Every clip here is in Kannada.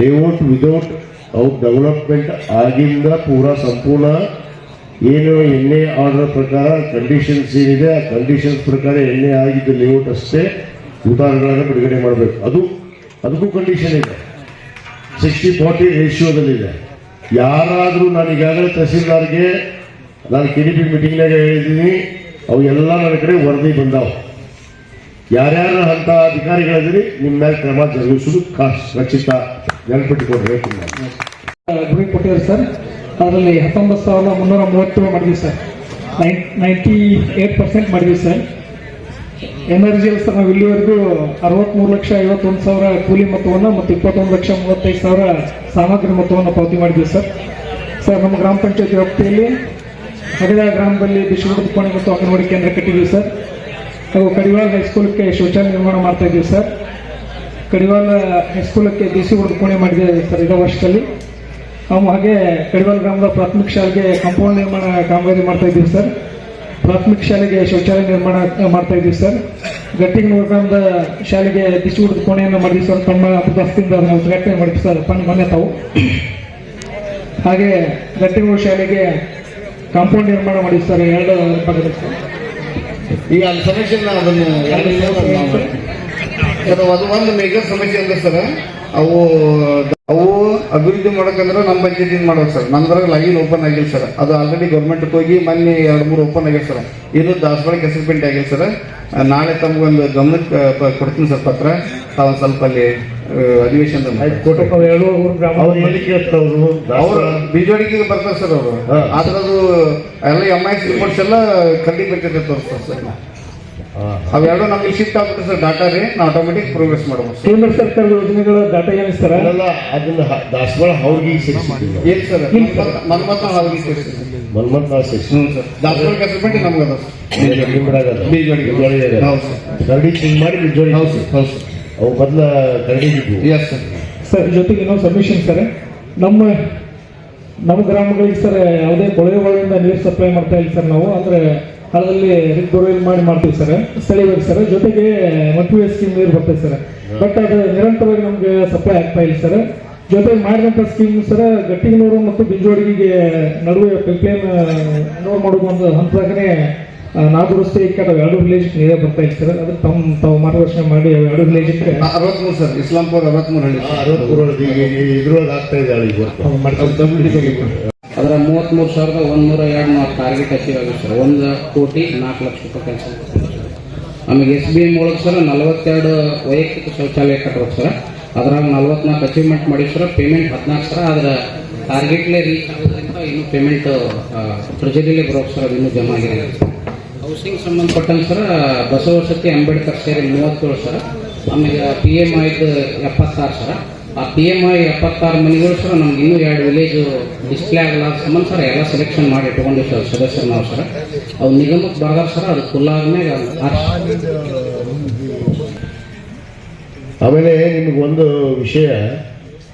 ಲೇಔಟ್ ವಿದೌಟ್ ಅವ್ರ ಡೆವಲಪ್ಮೆಂಟ್ ಆಗಿಂದ ಪೂರ ಸಂಪೂರ್ಣ ಏನು ಎಣ್ಣೆ ಆರ್ಡರ್ ಪ್ರಕಾರ ಕಂಡೀಷನ್ಸ್ ಏನಿದೆ, ಆ ಕಂಡೀಷನ್ಸ್ ಪ್ರಕಾರ ಎಣ್ಣೆ ಆಗಿದ್ದು ಲೇಔಟ್ ಅಷ್ಟೇ ಉದಾಹರಣೆಗಳನ್ನು ಬಿಡುಗಡೆ ಮಾಡಬೇಕು. ಅದು, ಅದಕ್ಕೂ ಕಂಡೀಷನ್ ಇದೆ. ಸಿಕ್ಸ್ಟಿ ಫಾರ್ಟಿ ರೇಷಿಯೋದಲ್ಲಿದೆ ಯಾರಾದರೂ ನಾನು ಈಗಾಗಲೇ ತಹಸೀಲ್ದಾರ್ಗೆ ನಾನು ಕೆ ಡಿ ಪಿ ಮೀಟಿಂಗ್ನಾಗ ಹೇಳಿದ್ದೀನಿ, ಅವು ಎಲ್ಲ ನನ್ನ ಕಡೆ ವರದಿ ಬಂದಾವೆ. ಯಾರ್ಯಾರು ಅಂತ ಅಧಿಕಾರಿಗಳಿದ್ರಿ ನಿಮ್ಮ ಮೇಲೆ ಕ್ರಮ ಜರುಗಿಸುವುದು ಖಾಸ್ ಖಚಿತ ನೆನಪಿಟ್ಟುಕೊಂಡ್ರೆ ಗುರಿ ಕೊಟ್ಟಿದ್ದಾರೆ ಸರ್. ಅದರಲ್ಲಿ ಹತ್ತೊಂಬತ್ತು ಸಾವಿರದ ಮುನ್ನೂರ ಮೂವತ್ತೇಳು ಮಾಡಿದ್ವಿ sir. Nine ninety eight percent ಮಾಡಿದ್ವಿ ಸರ್. ಎನರ್ಜಿ ಸರ್ ನಾವು ಇಲ್ಲಿವರೆಗೂ ಅರವತ್ತ್ಮೂರು ಲಕ್ಷ ಐವತ್ತೊಂದು ಸಾವಿರ ಕೂಲಿ ಮೊತ್ತವನ್ನು ಮತ್ತು ಇಪ್ಪತ್ತೊಂದು ಲಕ್ಷ ಮೂವತ್ತೈದು ಸಾವಿರ ಸಾಮಗ್ರಿ ಮೊತ್ತವನ್ನು ಪಾವತಿ ಮಾಡಿದ್ವಿ ಸರ್. ಸರ್, ನಮ್ಮ ಗ್ರಾಮ ಪಂಚಾಯತ್ ವ್ಯಾಪ್ತಿಯಲ್ಲಿ ಹಗಲ ಗ್ರಾಮದಲ್ಲಿ ಬಿಸಿಲು ಕೋಣೆ ಮತ್ತು ಅಂಗನವಾಡಿ ಕೇಂದ್ರ ಕಟ್ಟಿದ್ವಿ ಸರ್. ಹಾಗೂ ಕಡಿವಾಳ ಹೈಸ್ಕೂಲ್ಗೆ ಶೌಚಾಲಯ ನಿರ್ಮಾಣ ಮಾಡ್ತಾ ಇದ್ದೀವಿ ಸರ್. ಕಡಿವಾಲ ಹೈಸ್ಕೂಲಕ್ಕೆ ಸಿ ಹೊಡೆದು ಕೋಣೆ ಮಾಡಿದೆ ಸರ್ ಇದೇ ವರ್ಷದಲ್ಲಿ. ನಾವು ಹಾಗೆ ಕಡಿವಾಲ ಗ್ರಾಮದ ಪ್ರಾಥಮಿಕ ಶಾಲೆಗೆ ಕಾಂಪೌಂಡ್ ನಿರ್ಮಾಣ ಕಾಮಗಾರಿ ಮಾಡ್ತಾ ಇದ್ದೀವಿ ಸರ್. ಪ್ರಾಥಮಿಕ ಶಾಲೆಗೆ ಶೌಚಾಲಯ ನಿರ್ಮಾಣ ಮಾಡ್ತಾ ಇದ್ದೀವಿ ಸರ್. ಗಟ್ಟಿಗನೂರು ಗ್ರಾಮದ ಶಾಲೆಗೆ ಬಿಸಿ ಹೊಡೆದು ಕೋಣೆಯನ್ನು ಮಾಡಿದ್ವಿ ಸರ್. ತಮ್ಮ ಪದಾರ್ಥದಿಂದ ಅದನ್ನು ಉದ್ಘಾಟನೆ ಮಾಡಿದ್ವಿ ಸರ್. ಪಣ್ಣ ಮೊನ್ನೆ ತಾವು. ಹಾಗೆ ಗಟ್ಟಿಗನೂರು ಶಾಲೆಗೆ ಕಾಂಪೌಂಡ್ ನಿರ್ಮಾಣ ಮಾಡಿದ್ವಿ ಸರ್. ಎರಡು ಭಾಗದಲ್ಲಿ ಸರ್. ಈಗ ಸಮಸ್ಯೆ ಅದನ್ನು ಸರ್ ಅದು ಒಂದು ಮೇಜರ್ ಸಮಸ್ಯೆ ಅಂದ್ರೆ ಸರ್ ಅವು ಅವು ಅಭಿವೃದ್ಧಿ ಮಾಡಕಂದ್ರೆ ನಮ್ಮ ಪಂಚಾಯತಿಂದ ಮಾಡ್ಬೇಕು ಸರ್? ನಮ್ದ್ರಾಗ ಲೈನ್ ಓಪನ್ ಆಗಿಲ್ಲ ಸರ್. ಅದು ಆಲ್ರೆಡಿ ಗೌರ್ಮೆಂಟ್ಗೆ ಹೋಗಿ ಮೊನ್ನೆ ಎರಡು ಮೂರು ಓಪನ್ ಆಗಿಲ್ಲ ಸರ್. ಇನ್ನು ದಾಸವಾಳ ಕೆಸರ್ಪೇಂಟ್ ಆಗಿಲ್ಲ ಸರ್. ನಾಳೆ ತಮಗೊಂದು ಗಮನಕ್ಕೆ ಕೊಡ್ತೀನಿ ಸರ್ ಪತ್ರ. ತಾವು ಸ್ವಲ್ಪ ಅಲ್ಲಿ ಅಧಿವೇಶನ ಅಧಿವೇಶನದ ಅವ್ರು ಬಿಜೆಡಿಗೆ ಬರ್ತಾರೆ ಸರ್ ಅವರು. ಆದ್ರೆ ಅದು ಎಲ್ಲ ಎಂ ಐ ರಿಪೋರ್ಟ್ಸ್ ಎಲ್ಲ ಕಡ್ಡಿ ತೋರಿಸ್ತಾರೆ ಸರ್. ಅವೆರಡು ನಮ್ಗೆ ಶಿಫ್ಟ್ ಆಗ್ಬಿಟ್ಟು ಸರ್ ಡಾಟಾ ರೀ ನಾವು ಆಟೋಮೆಟಿಕ್ ಪ್ರೋಗ್ರೆಸ್ ಮಾಡ್ಬೋದು ಸರ್ ಕೇಂದ್ರ ಸರ್ಕಾರದ ಯೋಜನೆಗಳ ಡಾಟಾ ಏನಿಸ್ತಾರ ಅಲ್ಲ ಅದನ್ನ ದಾಸವಾಳ ಅವ್ರಿಗೆ ಸೇರಿಸಿದ್ದಿಲ್ಲ ಏನು ಸರ್ ಮನ್ಮಥ ಅವ್ರಿಗೆ ಸೇರಿಸಿ ಮನ್ಮಥ ನಾವು ಸೇರಿಸಿ ಹ್ಞೂ ಸರ್ ದಾಸವಾಳ ಕೆಸರ್ಪೇಟೆ ನಮ್ಗೆ ಅದ. ಕರಡಿ ಚೇಂಜ್ ಮಾಡಿ ಬಿಜೋಡಿ ಹೌದು ಸರ್ ಹೌದು ಸರ್ ಅವು ಮೊದ್ಲ ಕರಡಿ ಎಸ್ ಸರ್ ಸರ್ ಜೊತೆಗೆ ನಾವು ಸಬ್ಮಿಷನ್ ಸರ್. ನಮ್ಮ ನಮ್ಮ ಗ್ರಾಮಗಳಿಗೆ ಸರ್ ಯಾವುದೇ ಕೊಳವೆಗಳಿಂದ ನೀರು ಸಪ್ಲೈ ಮಾಡ್ತಾ ಇಲ್ಲ ಸರ್ ನಾವು. ಅಂದ್ರೆ ಹಳದಲ್ಲಿ ಬೋರ್ವೆಲ್ ಮಾಡಿ ಮಾಡ್ತೀವಿ ಸರ್ ಸ್ಥಳೀಯವಾಗಿ ಸರ್. ಜೊತೆಗೆ ಮಟ್ಟುವೆ ಸ್ಕೀಮ್ ನೀರು ಬರ್ತದೆ ಸರ್. ಬಟ್ ಅದು ನಿರಂತರವಾಗಿ ನಮ್ಗೆ ಸಪ್ಲೈ ಆಗ್ತಾ ಇಲ್ಲ ಸರ್. ಜೊತೆಗೆ ಮಾಡಿದಂಥ ಸ್ಕೀಮ್ ಸರ್ ಗಟ್ಟಿಗನೂರು ಮತ್ತು ಬಿಂಜೋಡಿಗೆ ನಡುವೆ ಪೈಪ್ಲೈನ್ ನೋಡ್ ಮಾಡೋದು ಒಂದು ಹಂತದಾಗನೇ ನಾಲ್ಕು ರಸ್ತೆ ಕಡೆ ಎರಡು ವಿಲೇಜ್ ನೀರೇ ಬರ್ತಾ ಇಲ್ಲ ಸರ್. ಅದಕ್ಕೆ ತಮ್ಮ ತಾವು ಮಾರ್ಗದರ್ಶನ ಮಾಡಿ ಅವು ಎರಡು ವಿಲೇಜ್ ಅರವತ್ಮೂರು ಸರ್ ಇಸ್ಲಾಂಪುರ ಅರವತ್ಮೂರು ಹಳ್ಳಿ ಅರವತ್ಮೂರು ಇದ್ರೊಳಗೆ ಆಗ್ತಾ ಇದೆ ಹಳ್ಳಿ ಅದರ ಮೂವತ್ತ್ಮೂರು ಸಾವಿರದ ಒಂದೂರ ಎರಡು ನಾವು ಟಾರ್ಗೆಟ್ ಅಚೀವ್ ಆಗುತ್ತೆ ಸರ್. ಒಂದು ಕೋಟಿ ನಾಲ್ಕು ಲಕ್ಷ ರೂಪಾಯಿ ಕೆಲಸ ಆಮೇಲೆ ಎಸ್ ಬಿ ಎಂ ಒಳಗೆ ಸರ್ ನಲವತ್ತೆರಡು ವೈಯಕ್ತಿಕ ಶೌಚಾಲಯ ಕಟ್ಟಬೇಕು ಸರ್. ಅದ್ರಾಗ ನಲವತ್ನಾಲ್ಕು ಅಚೀವ್ಮೆಂಟ್ ಮಾಡಿ ಸರ್. ಪೇಮೆಂಟ್ ಹದಿನಾಲ್ಕು ಸರ್. ಅದರ ಟಾರ್ಗೆಟ್ಲೇ ರೀಚ್ ಆಗೋದ್ರಿಂದ ಇನ್ನೂ ಪೇಮೆಂಟ್ ಟ್ರೆಜರಿಲೇ ಬರೋಕ್ಕೆ ಸರ್ ಅದು ಇನ್ನೂ ಜಮಾ ಆಗಿದೆ ಹೌಸಿಂಗ್ ಸಂಬಂಧಪಟ್ಟಂಗೆ ಸರ್ ಬಸವಸತಿ ಅಂಬೇಡ್ಕರ್ ಸೇರಿ ಮೂವತ್ತೇಳು ಸರ್. ಆಮೇಲೆ ಪಿ ಎಂ ಐದು ಎಪ್ಪತ್ತಾರು ಸರ್. ಆ ಪಿ ಎಂ ಐ ಎಪ್ಪತ್ತಾರು ಮನೆಗಳು ಸರ್ ನಮ್ಗೆ ಇನ್ನೂ ಎರಡು ವಿಲೇಜ್ ಡಿಸ್ಪ್ಲೇ ಆಗಲ್ಲ ಸಂಬಂಧ ಸರ್ ಎಲ್ಲ ಸೆಲೆಕ್ಷನ್ ಮಾಡಿ ಇಟ್ಕೊಂಡಿವಿ ಸರ್ ಸದಸ್ಯರು ನಾವು ಸರ್ ಅವು ನಿಗಮಕ್ಕೆ ಬರ್ದಾರ ಸರ್, ಅದು ಫುಲ್ ಆದ್ಮೇಲೆ ಆಮೇಲೆ ನಿಮಗೊಂದು ವಿಷಯ,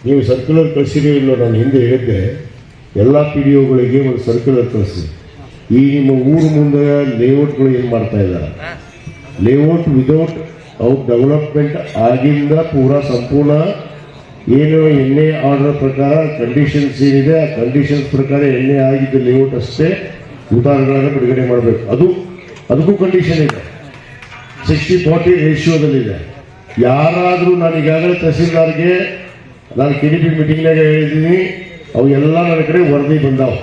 ನೀವು ಸರ್ಕ್ಯುಲರ್ ಕಳಿಸಿರೋ ಇಲ್ಲೋ ನಾನು ಹಿಂದೆ ಹೇಳಿದ್ದೆ, ಎಲ್ಲ ಪಿ ಡಿ ಒಗಳಿಗೆ ಒಂದು ಸರ್ಕ್ಯುಲರ್ ಕಳಿಸಿ. ಈ ನಿಮ್ಮ ಊರು ಮುಂದೆ ಲೇಔಟ್ಗಳು ಏನು ಮಾಡ್ತಾ ಇದ್ದಾರೆ? ಲೇಔಟ್ ವಿದೌಟ್ ಅವ್ರ ಡೆವಲಪ್ಮೆಂಟ್ ಆಗಿಂದ ಪೂರಾ ಸಂಪೂರ್ಣ ಏನು ಎಣ್ಣೆ ಆರ್ಡರ್ ಪ್ರಕಾರ ಕಂಡೀಷನ್ಸ್ ಏನಿದೆ, ಆ ಕಂಡೀಷನ್ಸ್ ಪ್ರಕಾರ ಎಣ್ಣೆ ಆಗಿದ್ದು ಲೇಔಟ್ ಅಷ್ಟೇ ಉದಾಹರಣೆಗಳನ್ನು ಬಿಡುಗಡೆ ಮಾಡಬೇಕು. ಅದು, ಅದಕ್ಕೂ ಕಂಡೀಷನ್ ಇದೆ. ಸಿಕ್ಸ್ಟಿ ಫಾರ್ಟಿ ರೇಷಿಯೋದಲ್ಲಿದೆ ಯಾರಾದರೂ ನಾನು ಈಗಾಗಲೇ ತಹಸೀಲ್ದಾರ್ಗೆ ನಾನು ಕೆ ಡಿ ಪಿ ಮೀಟಿಂಗ್ನಾಗ ಹೇಳಿದ್ದೀನಿ, ಅವು ಎಲ್ಲ ನನ್ನ ಕಡೆ ವರದಿ ಬಂದಾವೆ.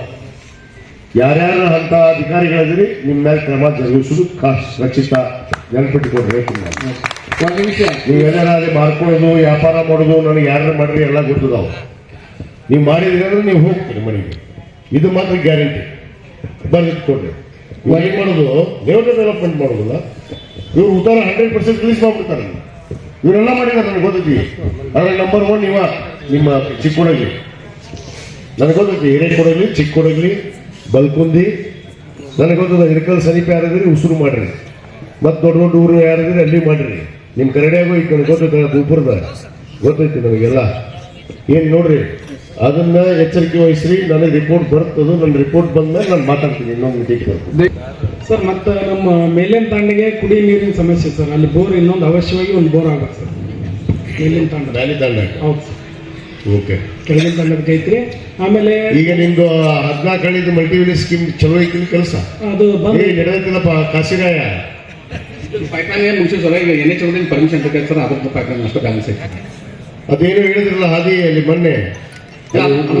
ಯಾರ್ಯಾರು ಅಂತ ಅಧಿಕಾರಿಗಳಿದ್ರಿ ನಿಮ್ಮ ಮೇಲೆ ಕ್ರಮ ಜರುಗಿಸುವುದು ಖಚಿತ. ನೆನಪಿಟ್ಟುಕೊಂಡ್ರೆ ನೀವು ಏನಾದ್ರೆ ಮಾರ್ಕೊಳ್ಳೋದು ವ್ಯಾಪಾರ ಮಾಡೋದು ನನಗೆ ಯಾರು ಮಾಡ್ರಿ ಎಲ್ಲ ಗೊತ್ತದವು. ನೀವು ಮಾಡಿದ್ರೆ ಅಂದ್ರೆ ನೀವು ಹೋಗ್ತೀರಿ ಮನೆಗೆ. ಇದು ಮಾತ್ರ ಗ್ಯಾರಂಟಿ. ಬರೆದಿಟ್ಕೊಂಡ್ರಿ ಏನು ಮಾಡೋದು? ಲೇಔಟ್ ಡೆವಲಪ್ಮೆಂಟ್ ಮಾಡೋದಿಲ್ಲ? ಇವ್ರು ಉತ್ತರ ಹಂಡ್ರೆಡ್ ಪರ್ಸೆಂಟ್ ರಿಲೀಸ್ ಮಾಡ್ಬಿಡ್ತಾರೆ. ಇವರೆಲ್ಲ ಮಾಡಿದ್ದಾರೆ ನನಗೆ ಗೊತ್ತೈತಿ. ಅದ್ರಲ್ಲಿ ನಂಬರ್ ಒನ್ ಇವ, ನಿಮ್ಮ ಚಿಕ್ಕೋಡಗ್ಲಿ. ನನಗೆ ಗೊತ್ತೈತಿ, ಹಿರೇಕೊಡಗ್ಲಿ, ಚಿಕ್ಕೋಡಗ್ಲಿ, ಬಲ್ಕುಂದಿ. ನನಗೆ ಗೊತ್ತದ ಇಳಕಲ್ ಸಮೀಪ ಯಾರಿದ್ರಿ, ಉಸಿರು ಮಾಡ್ರಿ. ಮತ್ತು ದೊಡ್ಡ ದೊಡ್ಡ ಊರು ಯಾರಿದ್ರಿ, ಅಲ್ಲಿ ಮಾಡ್ರಿ. ನಿಮ್ಮ ಕರಡಿಯಾಗೋ ಈ ಕಡೆ ಗೊತ್ತೈತೆ ಗೋಪುರದ ಗೊತ್ತೈತಿ ನಮಗೆಲ್ಲ ಏನು ನೋಡ್ರಿ ಅದನ್ನ ಎಚ್ಚರಿಕೆ ವಹಿಸ್ರಿ ನನಗೆ ರಿಪೋರ್ಟ್ ಬರ್ತದೋ ನನ್ನ ರಿಪೋರ್ಟ್ ಬಂದ್ಮೇಲೆ ನಾನು ಮಾತಾಡ್ತೀನಿ ಇನ್ನೊಂದು ಮೀಟಿಂಗ್ ಸರ್ ಮತ್ತೆ ನಮ್ಮ ಮೇಲಿನ ತಾಂಡಿಗೆ ಕುಡಿ ನೀರಿನ ಸಮಸ್ಯೆ ಸರ್. ಅಲ್ಲಿ ಬೋರ್ ಇನ್ನೊಂದು ಅವಶ್ಯವಾಗಿ ಒಂದು ಬೋರ್ ಆಗ್ಬೇಕು ಸರ್. ಮೇಲಿನ ತಾಂಡ ವ್ಯಾಲಿ ತಾಂಡ ಹೌದು ಸರ್. ಓಕೆ. ಕೆಳಗಿನ ತಂಡಕ್ಕೆ ಐತ್ರಿ. ಆಮೇಲೆ ಈಗ ನಿಮ್ದು ಹದಿನಾಲ್ಕು ಹಳ್ಳಿದು ಮಲ್ಟಿವಿಲಿ ಸ್ಕೀಮ್ ಚಲೋ ಐತಿ ಕೆಲಸ? ಅದು ನಡೆದೈತಿಲ್ಲಪ್ಪ ಕಾಸಿಗಾಯ. ಪೈಪ್ಲೈನ್ ಏನು ಮುಗಿಸಿ ಸರ್ ಈಗ ಎನ್ ಎಚ್ ಪರ್ಮಿಷನ್ ಬೇಕಾಯ್ತು ಸರ್ ಅದ್ರದ್ದು ಪೈಪ್ಲೈನ್ ಅಷ್ಟು ಬ್ಯಾಲೆನ್ಸ್ ಐತೆ ಅದೇನೋ ಹೇಳಿದ್ರಲ್ಲ ಹಾದಿ ಅಲ್ಲಿ ಮೊನ್ನೆ?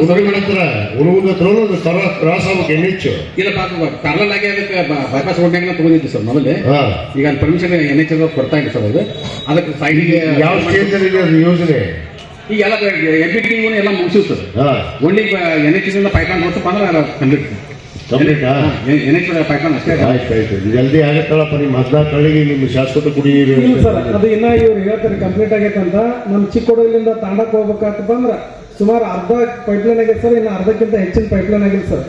ಉಣಗಿ ಹತ್ರ ಉಣಗುದ ಹತ್ರ ಒಂದು ಕ್ರಾಸ್ ಆಗ್ಬೇಕು ಎನ್ ಎಚ್ ಇಲ್ಲ ಪ್ಯಾರಲ್ ಆಗಿ ಅದಕ್ಕೆ ಬೈಪಾಸ್ ರೋಡ್ನಾಗ ತಗೊಂಡಿದ್ದು ಸರ್ ಮೊದಲೇ. ಈಗ ಅಲ್ಲಿ ಪರ್ಮಿಷನ್ ಎನ್ ಎಚ್ ಕೊಡ್ತಾ ಇಲ್ಲ ಸರ್ ಅದು. ಅದಕ್ಕೆ ಸೈಡಿಗೆ ಯಾವ ಇದೆ ಯೋಜನೆ? ಈಗ ಎಲ್ಲ ಎಂ ಪಿ ಟಿ ಎಲ್ಲ ಮುಗಿಸಿವ್ sir. Only N H pipeline ಕೊಡ್ತಪ್ಪ ಅಂದ್ರೆ ಕಂಪ್ಲೀಟ್ ಕಂಪ್ಲೀಟ್ ಆಯ್ತು. ಆಯ್ತು ಜಲ್ದಿ ಆಗತ್ತಲ್ಲಪ್ಪ ನಿಮ್ಮ ಹದಿನಾಲ್ಕು ಹಳ್ಳಿಗೆ ನಿಮ್ಮ ಶಾಶ್ವತ ಕುಡಿ ಇಲ್ಲ ಸರ್ ಅದು ಇನ್ನ ಇವ್ರು ಹೇಳ್ತಾರೆ ಕಂಪ್ಲೀಟ್ ಆಗೈತಂತ ಅಂತ. ನಮ್ಮ ಚಿಕ್ಕೋಡಿಲಿಂದ ತಾಂಡಕ್ ಹೋಗ್ಬೇಕಂತ ಬಂದ್ರ ಸುಮಾರು ಅರ್ಧ ಪೈಪ್ಲೈನ್ ಆಗೈತೆ ಸರ್ ಇನ್ನು ಅರ್ಧಕ್ಕಿಂತ ಹೆಚ್ಚಿನ ಪೈಪ್ಲೈನ್ ಆಗಿಲ್ಲ ಸರ್.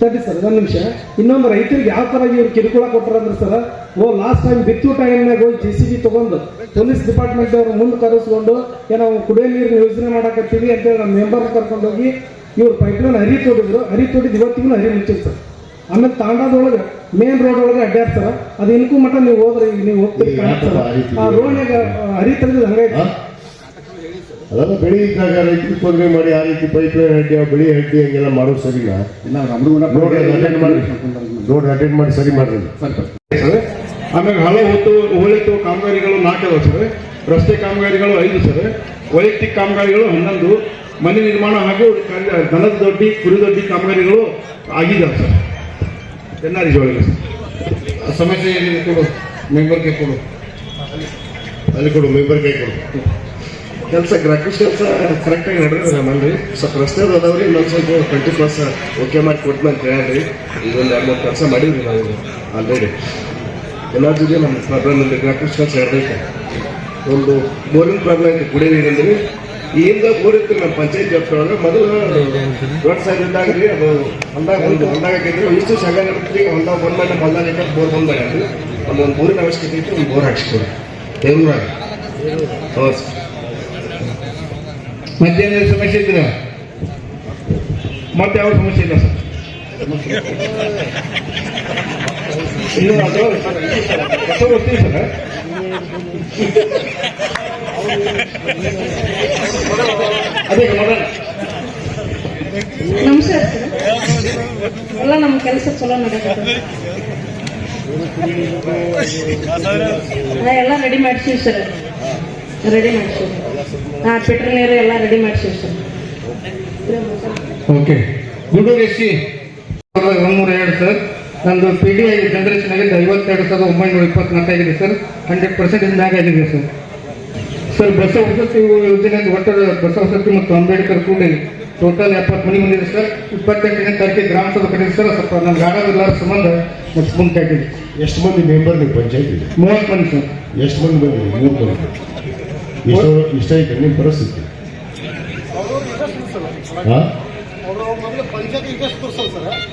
ಸರಿ ಸರ್ ಒಂದು ನಿಮಿಷ. ಇನ್ನೊಂದು ರೈತರಿಗೆ ಯಾವ ಥರ ಇವ್ರು ಕಿರುಕುಳ ಕೊಟ್ಟರಂದ್ರೆ ಸರ್ ಓ ಲಾಸ್ಟ್ ಟೈಮ್ ಬಿತ್ತು ಟೈಮ್ನಾಗ ಹೋಗಿ ಜೆ ಸಿ ಬಿ ತಗೊಂಡು ಪೊಲೀಸ್ ಡಿಪಾರ್ಟ್ಮೆಂಟ್ ಅವ್ರು ಮುಂದೆ ಕರೆಸ್ಕೊಂಡು ಏನೋ ಕುಡಿಯೋ ನೀರಿನ ಯೋಜನೆ ಮಾಡಕತ್ತೀವಿ ಅಂತೇಳಿ ನಮ್ಮ ಮೆಂಬರ್ ಕರ್ಕೊಂಡು ಹೋಗಿ ಇವ್ರು ಪೈಪ್ಲೈನ್ ಹರಿ ತೋಡಿದ್ರು ಹರಿ ತೋಡಿದ್ ಇವತ್ತಿಗೂ ಹರಿ ಮುಚ್ಚಿರ್ತಾರೆ. ಆಮೇಲೆ ತಾಂಡದೊಳಗೆ ಮೇನ್ ರೋಡ್ ಒಳಗೆ ಅಡ್ಡಾಡ್ತಾರ. ಅದು ಇನ್ಕೂ ಮಟ್ಟ ನೀವು ಹೋದ್ರೆ ಈಗ ನೀವು ಹೋಗ್ತೀರಿ ಆ ರೋಡ್ನಾಗ ಹರಿ ತೆಗೆದು ಹಂಗೈತೆ ಅದನ್ನ ಅದೆಲ್ಲ ಬೆಳಿ ಇದ್ದಾಗ ರೈತರು ತೊಂದರೆ ಮಾಡಿ ಆ ರೀತಿ ಪೈಪ್ ಲೈನ್ ಅಡ್ಡಿ ಆ ಬೆಳಿ ಅಡ್ಡಿ ಹಂಗೆಲ್ಲ ಮಾಡೋದು ಸರಿನಾ? ರೋಡ್ ಅಟೆಂಡ್ ಮಾಡಿ ರೋಡ್ ಅಟೆಂಡ್ ಮಾಡಿ ಸರಿ ಮಾಡ್ರಿ. ಸರ್ ಆಮೇಲೆ ಹಳೆ ಹೊತ್ತು ಹೋಳಿತು ಕಾಮಗಾರಿಗಳು ನಾಲ್ಕು ಸರ್. ರಸ್ತೆ ಕಾಮಗಾರಿಗಳು ಐದು ಸರ್. ವೈಯಕ್ತಿಕ ಕಾಮಗಾರಿಗಳು ಹನ್ನೊಂದು. ಮನೆ ನಿರ್ಮಾಣ ಹಾಗೂ ದನದ ದೊಡ್ಡಿ ಕುರಿ ದೊಡ್ಡಿ ಕಾಮಗಾರಿಗಳು ಆಗಿದ್ದಾವೆ ಸರ್. N R sir. ಸಮಸ್ಯೆ ಏನಿದೆ ಕೊಡು. ಮೆಂಬರ್ಗೆ ಕೊಡು. ಅಲ್ಲಿ ಕೊಡು ಮೆಂಬರ್ ಕೈ ಕೊಡು. ಕೆಲಸ ಗ್ರಾಫಿಕ್ಸ್ ಕೆಲಸ ಕರೆಕ್ಟಾಗಿ ನಡೆದ್ರೆ ನಮ್ಮಲ್ಲಿ ಸ್ವಲ್ಪ ರಸ್ತೆ ಅದಾವ್ರಿ ಇನ್ನೊಂದು ಸ್ವಲ್ಪ ಟ್ವೆಂಟಿ ಪ್ಲಸ್ ಓಕೆ ಮಾಡಿ ಕೊಟ್ಟು ಅಂತ ಕೇಳಿ ಇದೊಂದು ಎರಡು ಮೂರು ಕೆಲಸ ಮಾಡಿದ್ವಿ ನಾವು. ಆಲ್ರೆಡಿ ಎಲ್ಲಾದ್ರೂ ನಮ್ಮ ಪ್ರಾಬ್ಲಮ್ ಇಲ್ಲಿ. ಗ್ರಾಫಿಕ್ಸ್ ಕೆಲಸ ಇರಬೇಕು ಒಂದು ಬೋರಿಂಗ್ ಪ್ರಾಬ್ಲಮ್ ಐತೆ ಕುಡಿಯೋ ನೀರಿಂದ್ರೆ ಈಗ ಬೋರ್ ಇತ್ತು ನಮ್ಮ ಪಂಚಾಯತ್ ವ್ಯಾಪ್ತಿಯೊಳಗೆ ಮೊದಲು ದೊಡ್ಡ ಸೈಡ್ ಇದ್ದಾಗ ರೀ ಅದು ಹೊಲ್ದಾಗ ಒಂದು ಹೊಲ್ದಾಗ ಹಾಕಿದ್ರೆ ಇಷ್ಟು ಸಗ ನಡೆದ್ರಿ ಹೊಲ್ದಾಗ ಬಂದ ಮೇಲೆ ಹೊಲ್ದಾಗ ಹಾಕಿ ಬೋರ್ ಬಂದಾಗ ಅಲ್ಲಿ ಒಂದು ಬೋರಿನ ಅವಶ್ಯಕತೆ ಇತ್ತು ಒಂದು ಬೋರ್ ಹಾಕಿಸ್ಕೊಡಿ ದೇವ್ರಾಗ ಹೌದು ಸಮಸ್ಯೆ ಇದ್ರ ಮತ್ತೆ ಯಾವ ಸಮಸ್ಯೆ ಇಲ್ಲ ಸರ್ ಇಲ್ಲ ಅದು ಹೊಸ ಬರ್ತೀವಿ ಸರ್ ನಮಸ್ಕಾರ ಎಲ್ಲ ನಮ್ಮ ಕೆಲಸ ಚಲೋ ನಡೆಯುತ್ತೆ ಎಲ್ಲ ರೆಡಿ ಮಾಡ್ತೀವಿ ಸರ್ ರೆಡಿ ಮಾಡ್ತೀವಿ ಹಾಂ ಫಿಲ್ಟರ್ ನೀರು ಎಲ್ಲ ರೆಡಿ ಮಾಡ್ತೀವಿ sir okay Guduru S C ಎರಡು ಸರ್. ನಂದು ಪಿ ಡಿ ಐ ಜನರೇಷನ್ ಆಗಿದ್ದು ಐವತ್ತೆರಡು ಸಾವಿರದ ಒಂಬೈನೂರ ಇಪ್ಪತ್ನಾಲ್ಕಾಗಿದೆ ಸರ್. ಹಂಡ್ರೆಡ್ ಪರ್ಸೆಂಟೇಜ್ ಮ್ಯಾಗ ಆಗಿದೆ ಸರ್. ಸರ್ ಬಸ್ ವಸತಿ ಯೋಜನೆ ಒಟ್ಟು ಬಸ ವಸತಿ ಮತ್ತು ಅಂಬೇಡ್ಕರ್ ಕೂಡ ಟೋಟಲ್ ಎಪ್ಪತ್ತು ಮನೆ ಬಂದಿದೆ ಸರ್. ಇಪ್ಪತ್ತೆಂಟನೇ ತಾರೀಕಿಗೆ ಗ್ರಾಮ ಸಭೆ ಕಟ್ಟಿದೆ ಸರ್. ಸ್ವಲ್ಪ ನಮ್ಗೆ ಆಡೋದಿಲ್ಲ ಸಂಬಂಧ ಮತ್ತು ಮುಂದೆ ಹಾಕಿದೆ ಎಷ್ಟು ಮಂದಿ ಮೆಂಬರ್ ನೀವು ಪಂಚಾಯತ್ ಮೂವತ್ತು ಮಂದಿ ಸರ್. ಎಷ್ಟು ಮಂದಿ ಬಂದಿದೆ? ಮೂವತ್ತು ಮಂದಿ. ಇಷ್ಟ ಇಷ್ಟ ಐತೆ ನಿಮ್ಮ ಪರಿಸ್ಥಿತಿ? ಹಾಂ?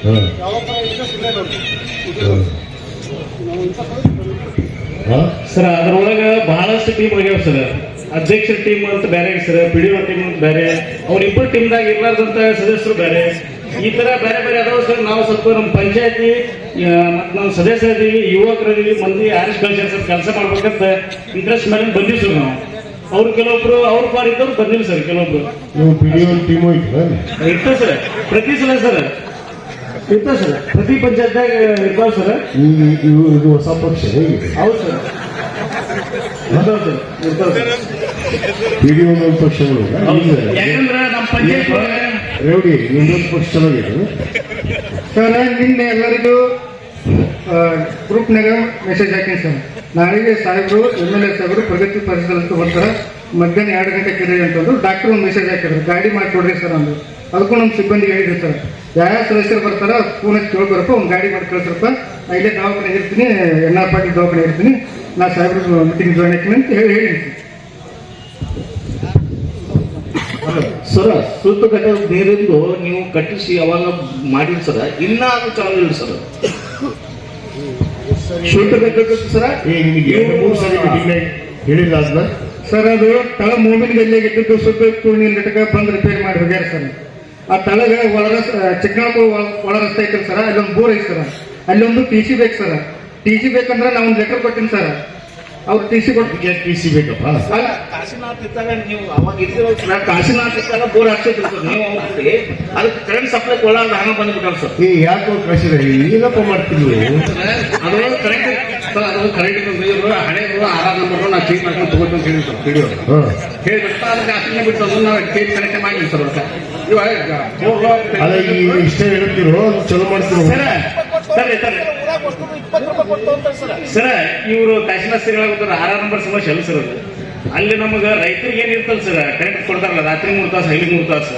ಹಾ. ಸರ್ ಅದ್ರೊಳಗ ಬಹಳಷ್ಟು ಟೀಮ್ ಆಗ್ಯಾವ ಸರ್. ಅಧ್ಯಕ್ಷರ ಟೀಮ್ ಅಂತ ಬೇರೆ ಸರ್ ಪಿ ಡಿ ಟೀಮ್ ಅಂತ ಬೇರೆ ಅವ್ರಿಬ್ಬರು ಟೀಮ್ದಾಗ ಇರ್ಲಾರ್ದಂತ ಸದಸ್ಯರು ಬೇರೆ ಈ ತರ ಬೇರೆ ಬೇರೆ ಅದಾವ ಸರ್. ನಾವು ಸ್ವಲ್ಪ ನಮ್ಮ ಪಂಚಾಯತಿ ಮತ್ತು ನಾವು ಸದಸ್ಯರಿದ್ದೀವಿ ಯುವಕರಿದ್ದೀವಿ ಮಂದಿ ಆರ್ಸ್ ಕಲ್ಚರ್ ಸರ್ ಕೆಲಸ ಮಾಡ್ಬೇಕಂತ ಇಂಟ್ರೆಸ್ಟ್ ಮೇಲೆ ಬಂದಿವಿ ಸರ್ ನಾವು. ಅವ್ರು ಕೆಲವೊಬ್ರು ಅವ್ರ ಪಾರ್ ಇದ್ದವ್ರು ಬಂದಿಲ್ಲ ಸರ್ ಕೆಲವೊಬ್ರು. ಇರ್ತದೆ ಸರ್. ಪ್ರತಿ ಸಲ ಸರ್. ಇರ್ತದೆ ಸರ್? ಪ್ರತಿ ಪಂಚಾಯತ್ನಾಗ ಇರ್ತಾವ ಸರ್? ಇವು ಇದು ಹೊಸ ಪಕ್ಷ ಹೇಗಿದೆ? ಹೌದು ಸರ್. ಇರ್ತಾವ ಸರ್ ಇರ್ತಾವ ಸರ್. ಪಿ ಡಿ ಒನ್ ಪಕ್ಷಗಳು ಯಾಕಂದ್ರೆ ನಮ್ಮ ಪಂಚಾಯತ್ ರೇವಡಿ ನಿಮ್ದೊಂದು ಪಕ್ಷ ಚೆನ್ನಾಗಿದೆ ಸರ್ ನಿನ್ನೆ ಎಲ್ಲರಿಗೂ ಗ್ರೂಪ್ನಾಗ ಮೆಸೇಜ್ ಹಾಕೀನಿ ಸರ್. ನಾಳೆಗೆ ಸಾಹೇಬರು ಎಂ ಎಲ್ ಎ ಸಾಹೇಬರು ಪ್ರಗತಿ ಅಂತ ಬರ್ತಾರೆ. ಮಧ್ಯಾಹ್ನ ಎರಡು ಗಂಟೆ ಕಿರಿ ಅಂತಂದ್ರು. ಡಾಕ್ಟರ್ ಒಂದು ಮೆಸೇಜ್ ಹಾಕಿದ್ರು. ಗಾಡಿ ಮಾಡಿ ಕೊಡ್ರಿ ಸರ್ ಅಂದ್ರು. ಅದಕ್ಕೂ ನಮ್ಮ ಸಿಬ್ಬಂದಿಗೆ ಹೇಳಿದ್ರು ಸರ್. ಯಾವ ಸದಸ್ಯರು ಬರ್ತಾರ ಫೋನ್ ಹಚ್ಚಿ ಕೇಳ್ಬರಪ್ಪ ಒಂದು ಗಾಡಿ ಮಾಡಿ ಕಳಿಸ್ರಪ್ಪ. ನಾ ಇಲ್ಲೇ ದವಾಖಾನೆ ಇರ್ತೀನಿ ಎನ್ ಆರ್ ಪಾಟೀಲ್ ದವಾಖಾನೆ ಇರ್ತೀನಿ. ನಾ ಸಾಹೇಬ್ರ ಮೀಟಿಂಗ್ ಜಾಯ್ನ್ ಆಗ್ತೀನಿ ಅಂತ ಹೇಳಿ ಹೇಳಿ ಸರ. ಸುತ್ತು ಕಟ್ಟೋ ನೀರಿಂದು ನೀವು ಕಟ್ಟಿಸಿ ಅವಾಗ ಮಾಡಿರಿ ಸರ? ಇನ್ನ ಅದು ಚಾಲು ಇಲ್ಲ ಸರ್. ಶುದ್ಧ ಕಟ್ಟಬೇಕು ಸರ? ಏ ನಿಮಗೆ ಎರಡು ಮೂರು ಸರಿ ಮೀಟಿಂಗ್ ಹೇಳಿಲ್ಲ ಅದನ್ನ ಸರ್ ಅದು ತಳ ಮೂಮಿನ ಗಲ್ಲಿಯಾಗಿದ್ದು ಸುತ್ತ ನೀರು ಘಟಕ ಬಂದು ರಿಪೇರಿ ಮಾಡಿ ಹೋಗ್ಯಾರ ಸರ್. ಆ ತಳಗ ರಸ್ತೆ ಚಿಕ್ಕನಾಪುರ ಒಳ ರಸ್ತೆ ಐತಲ್ಲ ಸರ್ ಅಲ್ಲೊಂದು ಬೋರ್ ಐತೆ ಸರ್. ಅಲ್ಲೊಂದು ಟಿ ಸಿ ಬೇಕು ಸರ್. ಟಿ ಸಿ ಬೇಕಂದ್ರೆ ನಾ ಒಂದು ಲೆಟರ್ ಕೊಟ್ಟಿನಿ ಸರ್. ಅವ್ರು ಟಿ ಸಿ ಕೊಟ್ಟು ಟಿ ಸಿ ಬೇಕಪ್ಪ? ಕಾಶಿನಾಥ್ ಇದ್ದಾಗ ನೀವು ಅವಾಗ ಇದ್ದಿರೋ ಕಾಶಿನಾಥ್ ಇದ್ದಾಗ ಬೋರ್ ಹಾಕ್ಸಿದ್ರು ಸರ್. ನೀವು ಅದಕ್ಕೆ ಕರೆಂಟ್ ಸಪ್ಲೈ ಕೊಡಲ್ಲ ಹಂಗ ಬಂದ್ಬಿಟ್ಟು ಸರ್. ಏ ಯಾಕೋ ಕಳಿಸಿದ್ರೆ ಏನಪ್ಪ ಮಾಡ್ತೀವಿ ನೀವು? ಅದು ಕರೆಂಟ್ ಸರ್. ಅದು ಕರೆಂಟ್ ನೀರು ಹಳೆಯವರು ಆಧಾರ್ ನಂಬರ್ ನಾವು ಚೇಂಜ್ ಮಾಡ್ಕೊಂಡು ಹೇಳಿ ಸರ್ ಪಿಡಿಯೋ ಹಾ. ಹೇಳಿಬಿಟ್ಟು ಅದಕ್ಕೆ ಅಷ್ಟನ್ನೇ ಬಿಟ್ಟು ಅದನ್ನ ನಾವು ಚೇಂಜ್ ಕನೆಕ್ಟ್ ಮಾಡಿದ್ವಿ ಸರ್ ಅದಕ್ಕೆ ಅಲ್ಲ ಈ ಇಷ್ಟೇ ಹೇಳ್ತಿರೋ, ಚಲೋ ಮಾಡ್ತಿರೋ. ಸರ ಸರ್, ಇವರು ಕಾಶಿನಾಥ್ ಸಿಂಗ್ ಆರ್ ನಂಬರ್ ಸಮಸ್ಯೆ ಅಲ್ಲ ಸರ್ ಅಲ್ಲಿ ನಮಗ ರೈತರಿಗೆ ಏನಿರ್ತಲ್ಲ ಸರ್ ಕರೆಂಟ್ ಕೊಡ್ತಾರಲ್ಲ, ರಾತ್ರಿ ಮೂರು ತಾಸು ಹಳ್ಳಿ ಮೂರು ತಾಸು.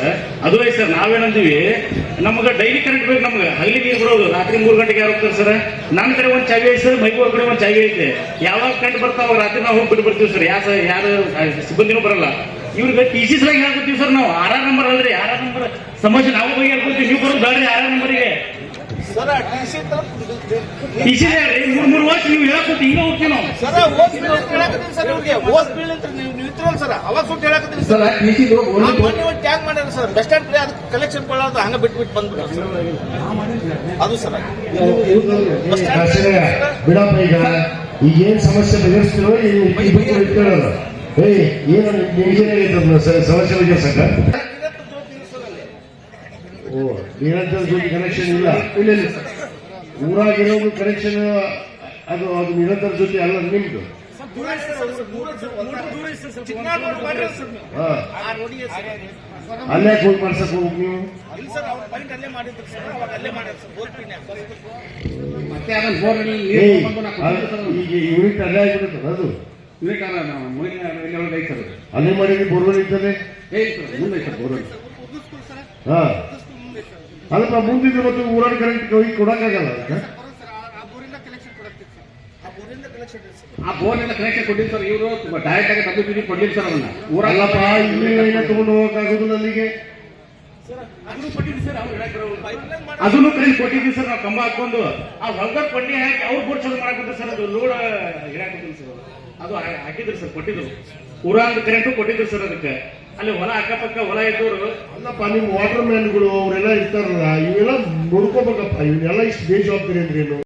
ಅದು ಸರ್, ನಾವೇನಂತೀವಿ, ನಮಗೆ ಡೈಲಿ ಕರೆಂಟ್ ಬೇಕು ನಮ್ಗೆ. ಹೈಲಿ ನೀರು ಬರೋದು, ರಾತ್ರಿ ಮೂರು ಗಂಟೆಗೆ ಯಾರು ಹೋಗ್ತಾರೆ ಸರ್? ನನ್ನ ಕಡೆ ಒಂದು ಚಾವಿ ಐತೆ ಸರ್ ಮೈಗೂರ್ ಕಡೆ ಒಂದು ಚಾವಿ ಐತೆ. ಯಾವಾಗ ಕರೆಂಟ್ ಬರ್ತಾವ, ರಾತ್ರಿ ನಾವು ಹೋಗಿ ಬಿಟ್ಟು ಬರ್ತೀವಿ ಸರ್. ಯಾರು ಯಾರು ಸಿಬ್ಬಂದಿನೂ ಬರಲ್ಲ. ಇವ್ರಿಗೆ ಟಿ ಸಿ ಸಲ ಹೇಳ್ಕೊತೀವಿ ಸರ್ ನಾವು ಆರ್ ಆರ್ ನಂಬರ್ ಅಲ್ರಿ ಆರ್ ಆರ್ ನಂಬರ್ ಸಮಸ್ಯೆ ನಾವು ಹೋಗಿ ಹೇಳ್ಕೊತೀವಿ ನೀವು ಬರೋದು ಬೇಡ್ರಿ ಆರ್ ಆರ್ ನಂಬರಿಗೆ ಟಿ ಸಿ ಮೂರ್ ಮೂರು ವರ್ಷ ನೀವು ಹೇಳಕ್ಕೊತಿ ಈಗ ಹೋಗ್ತೀವಿ ನಾವು ಸರ್ ಟಿ ಸಿ ಟ್ಯಾಗ್ ಮಾಡ್ಯಾರ ಸರ್ ಬಸ್ ಸ್ಟ್ಯಾಂಡ್ ಕಡೆ ಅದಕ್ಕೆ ಕಲೆಕ್ಷನ್ ಕೊಡೋದು ಹಂಗ ಬಿಟ್ಟು ಬಿಟ್ಟು ಸರ್ ಅದು ಸರ್ ಬಿಡಪ್ಪ ಈಗ ಈಗ ಏನ್ ಸಮಸ್ಯೆ ಬಗೆಹರಿಸ್ತಿರೋ ಇಬ್ಬರು ಇಟ್ಕೊಳ್ಳೋದು ಏಯ್ ಏನು ನಿಮ್ಗೇನೆ ಓ ಕನೆಕ್ಷನ್ ಇಲ್ಲ. ಇಲ್ಲ ಇಲ್ಲ ಸರ್ ಊರಾಗಿರೋದು ಕನೆಕ್ಷನ್ ಅದು ಅದು ನಿರಂತರ ಜೊತೆ ಅಲ್ಲ ನಿಮ್ದು. ಅಲ್ಲೇ ಹೋಗಿ ಮಾಡ್ಸಕ್ ಹೋಗ್ ನೀವು. ಈಗ ಯೂನಿಟ್ ಅಲ್ಲೇ ಆಗಿರುತ್ತದೆ ಅದು. ವಿವೇಕಾನಂದ ಒಳಗೆ ಐತೆ ಸರ್. ಅಲ್ಲೇ ಮಾಡಿದ್ರೆ ಬೋರ್ವೆಲ್ ಸರ್ ಮುಂದೆ ಸರ್. ಬೋರ್ವೆಲ್ ಹಾ. ಅಲ್ಲಪ್ಪ ಮುಂದಿದ್ದು ಮತ್ತು ಊರಲ್ಲಿ ಕರೆಂಟ್ ಹೋಗಿ ಕೊಡಕ್ಕಾಗಲ್ಲ ಅದಕ್ಕೆ? ಆ ಬೋರ್ನಿಂದ ಕನೆಕ್ಷನ್ ಕೊಟ್ಟಿದ್ದು ಸರ್ ಇವರು ಡೈರೆಕ್ಟ್ ಆಗಿ ಡಬ್ಲ್ಯೂ ಪಿ ಕೊಡ್ಲಿಲ್ಲ ಸರ್ ಅವನ್ನ ಊರಲ್ಲಪ್ಪ ಇಲ್ಲಿ ಲೈನ ತಗೊಂಡು ಹೋಗಕ್ಕಾಗೋದಿಲ್ಲ ಅಲ್ಲಿಗೆ ಅದನ್ನು ಕರೆಂಟ್ ಕೊಟ್ಟಿದ್ವಿ ಸರ್ ನಾವು ಕಂಬ ಹಾಕೊಂಡು ಆ ಹೊಲ್ದ ಪಟ್ಟಿ ಹಾಕಿ ಅವ್ರು ಬೋರ್ ಚಾಲು ಮಾಡಕ್ಕೆ ಸರ್ ಅದು ಲೋಡ್ ಹಿಡಾಕಿದ್ರು ಸರ್ ಅದು ಹಾಕಿದ್ರು ಸರ್, ಕೊಟ್ಟಿದ್ರು. ಊರಾಗ ಕರೆಂಟು ಕೊಟ್ಟಿದ್ರು ಸರ್ ಅದಕ್ಕೆ. ಅಲ್ಲಿ ಹೊಲ ಅಕ್ಕಪಕ್ಕ ಹೊಲ ಇದ್ದವರು ಅಲ್ಲಪ್ಪ, ನಿಮ್ಮ ವಾಟರ್ ಮ್ಯಾನ್ಗಳು ಅವರೆಲ್ಲ ಇರ್ತಾರಲ್ಲ, ಇವೆಲ್ಲ ನೋಡ್ಕೋಬೇಕಪ್ಪ, ಇವನ್ನೆಲ್ಲ ಇಷ್ಟು ಬೇಜವಾಬ್ದಾರಿ ಅಂದ್ರೇನು?